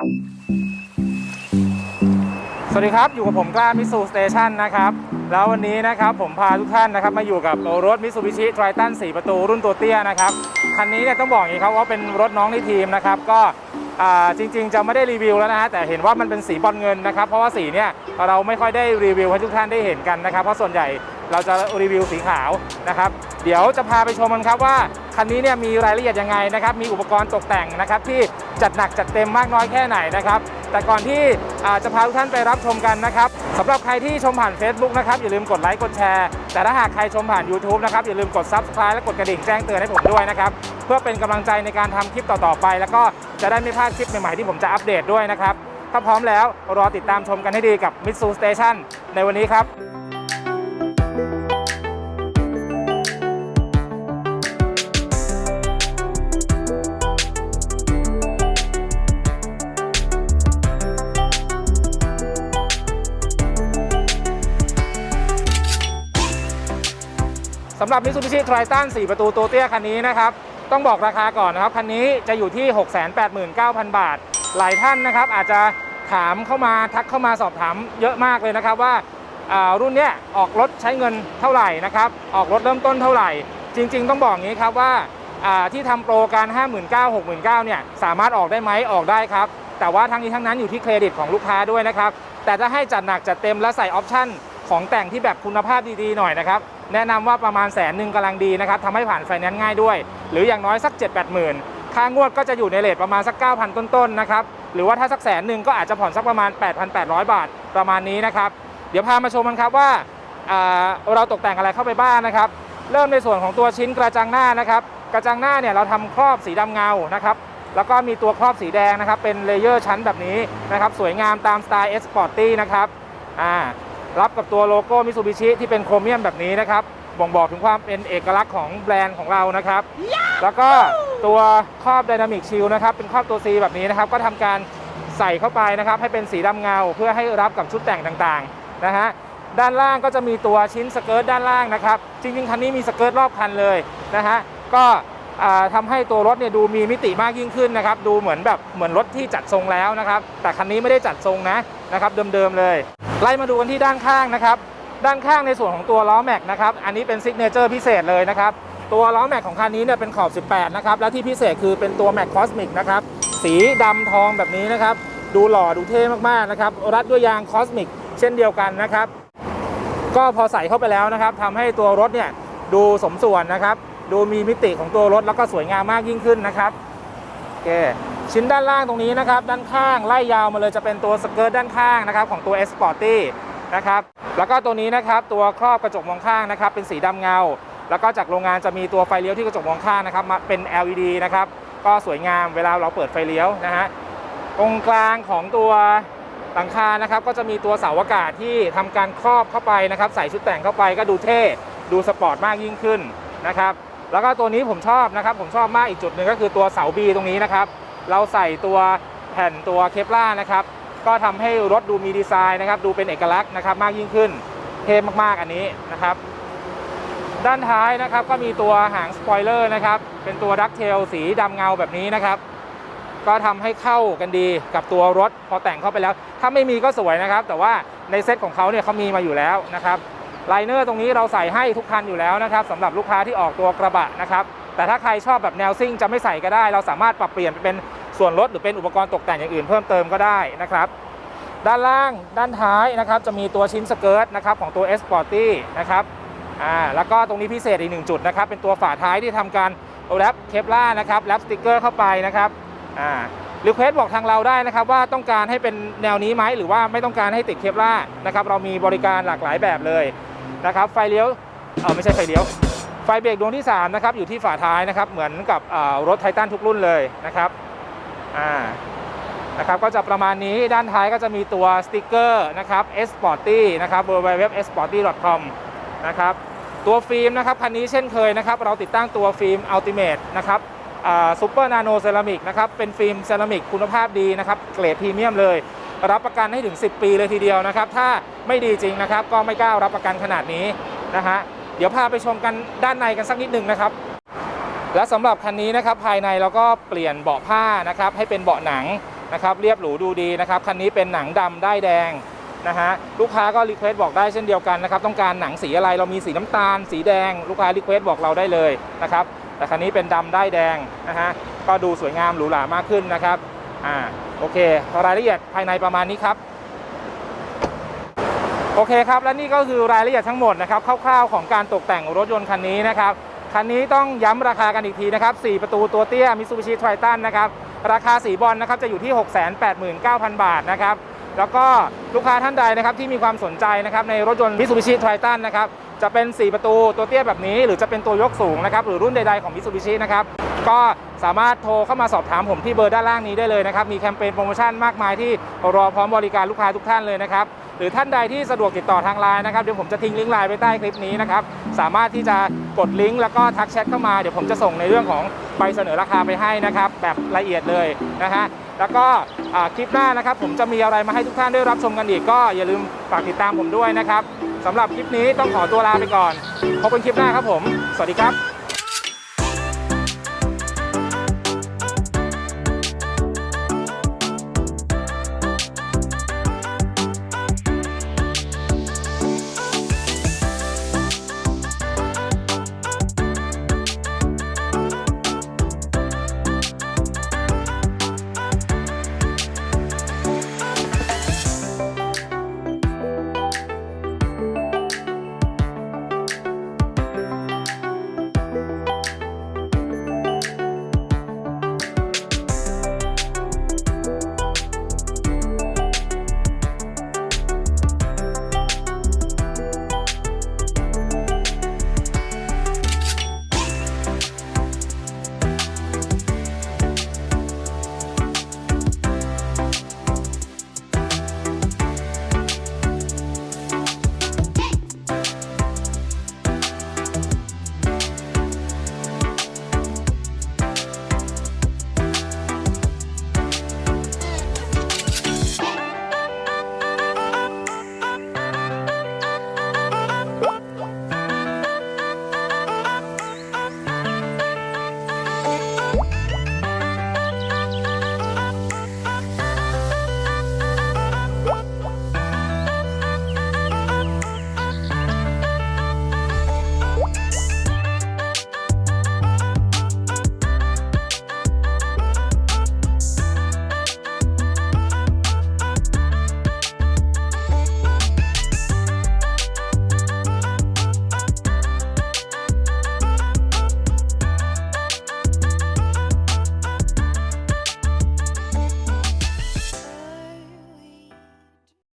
สวัสดีครับ อยู่กับผมกล้ามิสูสเตชันนะครับ แล้ววันนี้นะครับผมพาทุกท่านนะครับมาอยู่กับรถมิสูบิชิไทรตัน4 ประตูรุ่นตัวเตี้ยนะครับ คันนี้เนี่ยต้องบอกอย่างนี้ครับว่าเป็นรถน้องในทีมนะครับ ก็จริงๆ จะไม่ได้รีวิวแล้วนะฮะแต่เห็นว่ามันเป็นสีบอลเงินนะครับ เพราะว่าสีเนี่ยเราไม่ค่อยได้รีวิวให้ทุกท่านได้เห็นกันนะครับ เพราะส่วนใหญ่ เราจะรีวิวสีขาวนะครับ เดี๋ยวจะพาไปชมกันครับว่าคันนี้เนี่ยมีรายละเอียดยังไงนะครับ มีอุปกรณ์ตกแต่งนะครับ ที่จัดหนักจัดเต็มมากน้อยแค่ไหนนะครับ แต่ก่อนที่จะพาทุกท่านไปรับชมกันนะครับสำหรับใครที่ชมผ่าน Facebook นะครับอย่าลืมกดไลค์กดแชร์แต่ถ้าหากใครชมผ่าน YouTube นะครับอย่าลืมกด Subscribe และกดกระดิ่งแจ้งเตือนให้ผมด้วยนะครับเพื่อเป็นกำลังใจในการทำคลิปต่อๆไป แล้วก็จะได้ไม่พลาดคลิปใหม่ๆที่ผมจะอัปเดตด้วยนะครับถ้าพร้อมแล้วรอติดตามชมกันให้ดีกับ Mitsu Station ในวันนี้ครับ สำหรับ Mitsubishi Triton 4 ประตูตัวเตี้ยคันนี้นะครับ ต้องบอกราคาก่อนนะครับ คันนี้จะอยู่ที่ 689,000 บาท หลายท่านนะครับ อาจจะถามเข้ามาทักเข้ามาสอบถามเยอะมากเลยนะครับว่าารุ่นเนี้ยออกรถใช้เงินเท่าไหร่นะครับ ออกรถเริ่มต้นเท่าไหร่ จริง ๆ ต้องบอกอย่างนี้ครับว่าาที่ทำโปรการ 59,000 69,000เนี่ยสามารถออกได้ไหมออกได้ครับ แต่ว่าทั้งนี้ทั้งนั้นอยู่ที่เครดิตของลูกค้าด้วยนะครับ แต่ถ้าให้จัดหนักจัดเต็มและใส่ออปชั่น ของแต่งที่แบบคุณภาพดีๆหน่อยนะครับ แนะนำว่าประมาณแสนหนึ่งกำลังดีนะครับทำให้ผ่านไฟแนนซ์ง่ายด้วย หรืออย่างน้อยสัก 7 8 0 0 0 0ค่างวดก็จะอยู่ในเลทประมาณสัก 9,000 ต้นๆนะครับหรือว่าถ้าสักแสนหนึ่งก็อาจจะผ่อนสักประมาณ 8,800 บาทประมาณนี้นะครับเดี๋ยวพามาชมกันครับว่าอ่าเราตกแต่งอะไรเข้าไปบ้างนะครับ เริ่มในส่วนของตัวชิ้นกระจังหน้านะครับกระจังหน้าเนี่ยเราทำครอบสีดำเงานะครับแล้วก็มีตัวครอบสีแดงนะครับ เป็นเลเยอร์ชั้นแบบนี้นะครับ สวยงามตามสไตล์เอสปอร์ตี้นะครับอ่า รับกับตัวโลโก้มิ t ูบิชิที่เป็นโครเมียมแบบนี้นะครับบ่งบอกถึงความเป็นเอกลักษณ์ของแบรนด์ของเรานะครับ แล้วก็ตัวครอบไดนามิกชิลนะครับเป็นครอบตัว C แบบนี้นะครับ ก็ทำการใส่เข้าไปนะครับ ให้เป็นสีดำเงาเพื่อให้รับกับชุดแต่งต่างๆนะฮะด้านล่างก็จะมีตัวชิ้นสเกิร์ตด้านล่างนะครับ จริงๆคันนี้มีสเกิร์ตรอบคันเลยนะฮะก็อ่าทำให้ตัวรถเนี่ยดูมีมิติมากยิ่งขึ้นนะครับ ดูเหมือนแบบเหมือนรถที่จัดทรงแล้วนะครับ แต่คันนี้ไม่ได้จัดทรงนะนะครับเดิมๆเลย ไล่มาดูกันที่ด้านข้างนะครับ ด้านข้างในส่วนของตัวล้อแม็กนะครับ อันนี้เป็นซิกเนเจอร์พิเศษเลยนะครับ ตัวล้อแม็กของคันนี้เนี่ยเป็นขอบ 18 นะครับ และที่พิเศษคือเป็นตัวแม็กคอสมิกนะครับ สีดำทองแบบนี้นะครับ ดูหล่อดูเท่มากๆนะครับ รัดด้วยยางคอสมิกเช่นเดียวกันนะครับ ก็พอใส่เข้าไปแล้วนะครับทำให้ตัวรถเนี่ยดูสมส่วนนะครับ ดูมีมิติของตัวรถแล้วก็สวยงามมากยิ่งขึ้นนะครับโอเค ชิ้นด้านล่างตรงนี้นะครับ ด้านข้างไล่ยาวมาเลยจะเป็นตัวสเกิร์ตด้านข้างนะครับของตัว S Sporty นะครับแล้วก็ตัวนี้นะครับตัวครอบกระจกมองข้างนะครับเป็นสีดำเงา แล้วก็จากโรงงานจะมีตัวไฟเลี้ยวที่กระจกมองข้างนะครับมาเป็น LED นะครับก็สวยงามเวลาเราเปิดไฟเลี้ยวนะฮะตรงกลางของตัวหลังคานะครับก็จะมีตัวเสาอากาศที่ทำการครอบเข้าไปนะครับ ใส่ชุดแต่งเข้าไปก็ดูเท่ดูสปอร์ตมากยิ่งขึ้นนะครับแล้วก็ตัวนี้ผมชอบนะครับผมชอบมากอีกจุดหนึ่งก็คือตัวเสาบีตรงนี้นะครับ เราใส่ตัวแผ่นตัวเคปล่านะครับ ก็ทำให้รถดูมีดีไซน์นะครับ ดูเป็นเอกลักษณ์นะครับ มากยิ่งขึ้น เท่มากๆอันนี้นะครับ ด้านท้ายนะครับก็มีตัวหางสปอยเลอร์นะครับ เป็นตัวดักเทลสีดำเงาแบบนี้นะครับ ก็ทำให้เข้ากันดีกับตัวรถพอแต่งเข้าไปแล้ว ถ้าไม่มีก็สวยนะครับ แต่ว่าในเซ็ตของเขาเนี่ยเขามีมาอยู่แล้วนะครับไลเนอร์ตรงนี้เราใส่ให้ทุกคันอยู่แล้วนะครับสำหรับลูกค้าที่ออกตัวกระบะนะครับแต่ถ้าใครชอบแบบแนวซิ่งจะไม่ใส่ก็ได้ เราสามารถปรับเปลี่ยนเป็น ส่วนลดหรือเป็นอุปกรณ์ตกแต่งอย่างอื่นเพิ่มเติมก็ได้นะครับ ด้านล่างด้านท้ายนะครับจะมีตัวชิ้นสเกิร์ตนะครับของตัว S Sporty นะครับอ่าแล้วก็ตรงนี้พิเศษอีกหนึ่งจุดนะครับเป็นตัวฝาท้ายที่ทำการแรปเคปล่านะครับแรปสติกเกอร์เข้าไปนะครับอ่ารีเควสบอกทางเราได้นะครับว่าต้องการให้เป็นแนวนี้ไหมหรือว่าไม่ต้องการให้ติดเคปล่านะครับเรามีบริการหลากหลายแบบเลยนะครับไฟเลี้ยวเออไม่ใช่ไฟเลี้ยวไฟเบรกดวงที่3นะครับอยู่ที่ฝาท้ายนะครับเหมือนกับอ่ารถไททันทุกรุ่นเลยนะครับ อ่านะครับก็จะประมาณนี้ด้านท้ายก็จะมีตัวสติกเกอร์นะครับ S Sporty นะครับ www.sporty.com นะครับตัวฟิล์มนะครับคันนี้เช่นเคยนะครับ เราติดตั้งตัวฟิล์ม Ultimate นะครับซูเปอร์นาโนเซรามิกนะครับเป็นฟิล์มเซรามิกคุณภาพดีนะครับเกรดพรีเมียมเลย รับประกันให้ถึง 10 ปีเลยทีเดียวนะครับ ถ้าไม่ดีจริงนะครับ ก็ไม่กล้ารับประกันขนาดนี้นะฮะเดี๋ยวพาไปชมกันด้านในกันสักนิดหนึ่งนะครับ และสำหรับคันนี้นะครับภายในเราก็เปลี่ยนเบาะผ้านะครับให้เป็นเบาะหนังนะครับเรียบหรูดูดีนะครับคันนี้เป็นหนังดำได้แดงนะฮะลูกค้าก็รีเควสบอกได้เช่นเดียวกันนะครับต้องการหนังสีอะไรเรามีสีน้ำตาล สีแดง ลูกค้ารีเควสบอกเราได้เลยนะครับแต่คันนี้เป็นดำได้แดงนะฮะก็ดูสวยงามหรูหรามากขึ้นนะครับอ่าโอเค รายละเอียดภายในประมาณนี้ครับโอเคครับและนี่ก็คือรายละเอียดทั้งหมดนะครับคร่าวๆของการตกแต่งรถยนต์คันนี้นะครับ คันนี้ต้องย้ำราคากันอีกทีนะครับ 4 ประตูตัวเตี้ย Mitsubishi Triton นะครับ ราคาสีบอลนะครับจะอยู่ที่ 689,000 บาทนะครับ แล้วก็ลูกค้าท่านใดนะครับที่มีความสนใจนะครับในรถยนต์ Mitsubishi Triton นะครับจะเป็น 4 ประตูตัวเตี้ยแบบนี้ หรือจะเป็นตัวยกสูงนะครับหรือรุ่นใดๆของ Mitsubishi นะครับก็สามารถโทรเข้ามาสอบถามผมที่เบอร์ด้านล่างนี้ได้เลยนะครับ มีแคมเปญโปรโมชั่นมากมายที่รอพร้อมบริการลูกค้าทุกท่านเลยนะครับ หรือท่านใดที่สะดวกติดต่อทางไลน์นะครับเดี๋ยวผมจะทิ้งลิงก์ไลน์ไว้ใต้คลิปนี้นะครับ สามารถที่จะ กดลิงก์แล้วก็ทักแชทเข้ามาเดี๋ยวผมจะส่งในเรื่องของใบเสนอราคาไปให้นะครับ แบบละเอียดเลยนะฮะแล้วก็คลิปหน้านะครับ ผมจะมีอะไรมาให้ทุกท่านได้รับชมกันอีกก็อย่าลืมฝากติดตามผมด้วยนะครับสำหรับคลิปนี้ต้องขอตัวลาไปก่อนพบกันคลิปหน้าครับผม สวัสดีครับ